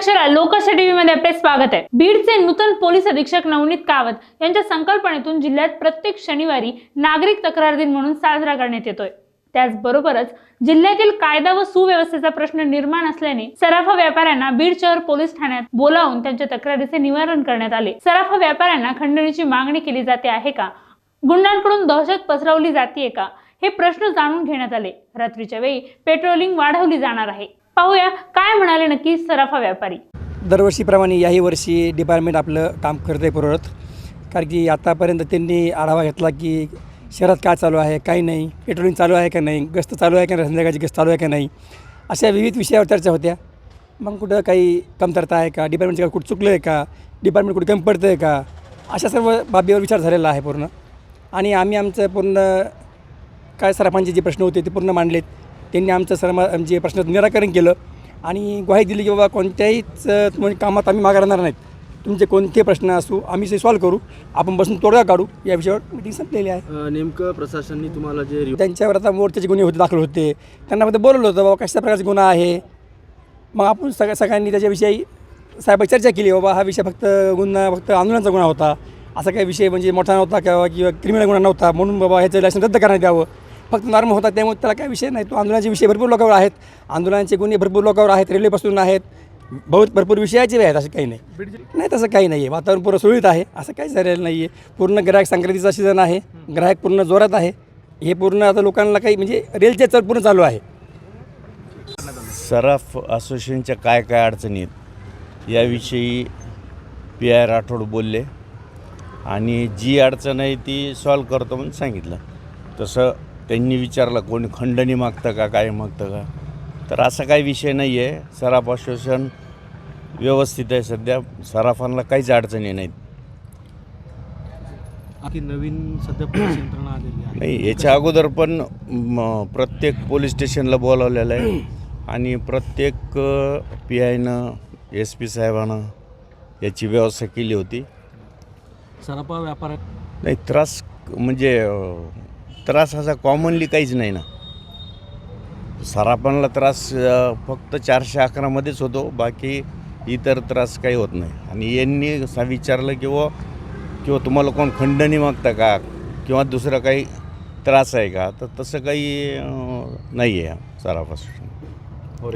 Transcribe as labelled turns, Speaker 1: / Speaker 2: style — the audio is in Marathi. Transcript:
Speaker 1: अक्षरा लोकशाही टीव्ही मध्ये आपले स्वागत आहे. बीडचे नूतन पोलीस अधीक्षक नवनीत कावत यांच्या संकल्पनेतून जिल्ह्यात प्रत्येक शनिवारी नागरिक तक्रार दिन म्हणून साजरा करण्यात येतोय. त्याचबरोबरच जिल्ह्यातील कायदा व सुव्यवस्थेचा प्रश्न निर्माण असल्याने सराफा व्यापाऱ्यांना बीड शहर पोलीस ठाण्यात बोलावून त्यांच्या तक्रारीचे निवारण करण्यात आले. सराफा व्यापाऱ्यांना खंडणीची मागणी केली जाते आहे का? गुंडांकडून दहशत पसरवली जाते का? हे प्रश्न जाणून घेण्यात आले. रात्रीच्या वेळी पेट्रोलिंग वाढवली जाणार आहे. पाहूया काय म्हणाले नक्की सराफा व्यापारी?
Speaker 2: दरवर्षीप्रमाणे याही वर्षी डिपार्टमेंट आपलं काम करतं आहे पूर्ववत कारण की आतापर्यंत त्यांनी आढावा घेतला की शहरात काय चालू आहे काय नाही पेट्रोलिंग चालू आहे का नाही गस्त चालू आहे का नाही संध्याकाळची गस्त चालू आहे का नाही अशा विविध विषयावर चर्चा होत्या. मग कुठं काही कमतरता आहे का? डिपार्टमेंटचं कुठं चुकलं आहे का? डिपार्टमेंट कुठं कमी पडतं आहे का? अशा सर्व बाबीवर विचार झालेला आहे पूर्ण. आणि आम्ही आमचं पूर्ण काय सराफांचे जे प्रश्न होते ते पूर्ण मांडलेत. त्यांनी आमचं सरमा जे प्रश्नाचं निराकरण केलं. आणि ग्वाही दिली की बाबा कोणत्याहीच म्हणजे कामात आम्ही मागे राहणार नाहीत. तुमचे कोणते प्रश्न असू आम्ही ते सॉल्व करू. आपण बसून तोडगा काढू. या विषयावर मिटिंग संपलेली आहे.
Speaker 3: नेमकं प्रशासनाने तुम्हाला जे
Speaker 2: त्यांच्यावर आता मोर्चाचे गुन्हे होते दाखल होते. त्यांना फक्त बोलवलं होतं बाबा कशा प्रकारचा गुन्हा आहे? मग आपण सगळ्या सगळ्यांनी त्याच्याविषयी साहेब चर्चा केली बाबा हा विषय फक्त गुन्हा फक्त आंदोलनाचा गुन्हा होता. असा काही विषय म्हणजे मोठा नव्हता किंवा किंवा क्रिमिनल गुन्हा नव्हता. म्हणून बाबा ह्याचं लायसन रद्द करण्यात यावं. फक्त नॉर्म होता त्यामुळे त्याला काय विषय नाही. तो आंदोलनाचे विषय भरपूर लोकांवर आहेत. आंदोलनाचे गुन्हे भरपूर लोकांवर आहेत रेल्वेपासून आहेत. बहुत भरपूर विषयाचे आहेत असं काही नाही. नाही तसं काही नाही आहे वातावरण पूर्ण सुरळीत आहे असं काही झालेलं नाही आहे पूर्ण ग्राहक संक्रांतीचा सीझन आहे ग्राहक पूर्ण जोरात आहे. हे पूर्ण आता लोकांना काही म्हणजे रेलचे चल पूर्ण चालू आहे.
Speaker 4: सराफ असोसिएशनच्या काय काय अडचणी आहेत याविषयी पी आय राठोड बोलले. आणि जी अडचण आहे ती सॉल्व करतो म्हणून सांगितलं. तसं त्यांनी विचारलं कोणी खंडणी मागतं का काय मागतं का? तर असा काही विषय नाही आहे सराफ असोसिएशन व्यवस्थित आहे सध्या. सराफांना काहीच अडचणी नाहीत.
Speaker 3: की नवीन सध्या पोलीस यंत्रणा आलेली आहे.
Speaker 4: नाही याच्या अगोदर पण प्रत्येक पोलीस स्टेशनला बोलावलेलं आहे. आणि प्रत्येक पी आयनं एस पी साहेबानं याची व्यवस्था केली होती.
Speaker 3: सराफा व्यापार
Speaker 4: नाही त्रास म्हणजे त्रास असा कॉमनली काहीच नाही ना. सरापणला त्रास फक्त चारशे अकरामध्येच होतो बाकी इतर त्रास काही होत नाही. आणि यांनी असा विचारलं किंवा किंवा तुम्हाला कोण खंडणी मागता का? किंवा दुसरं काही त्रास आहे का? तर तसं काही नाही आहे सरापासून. हो,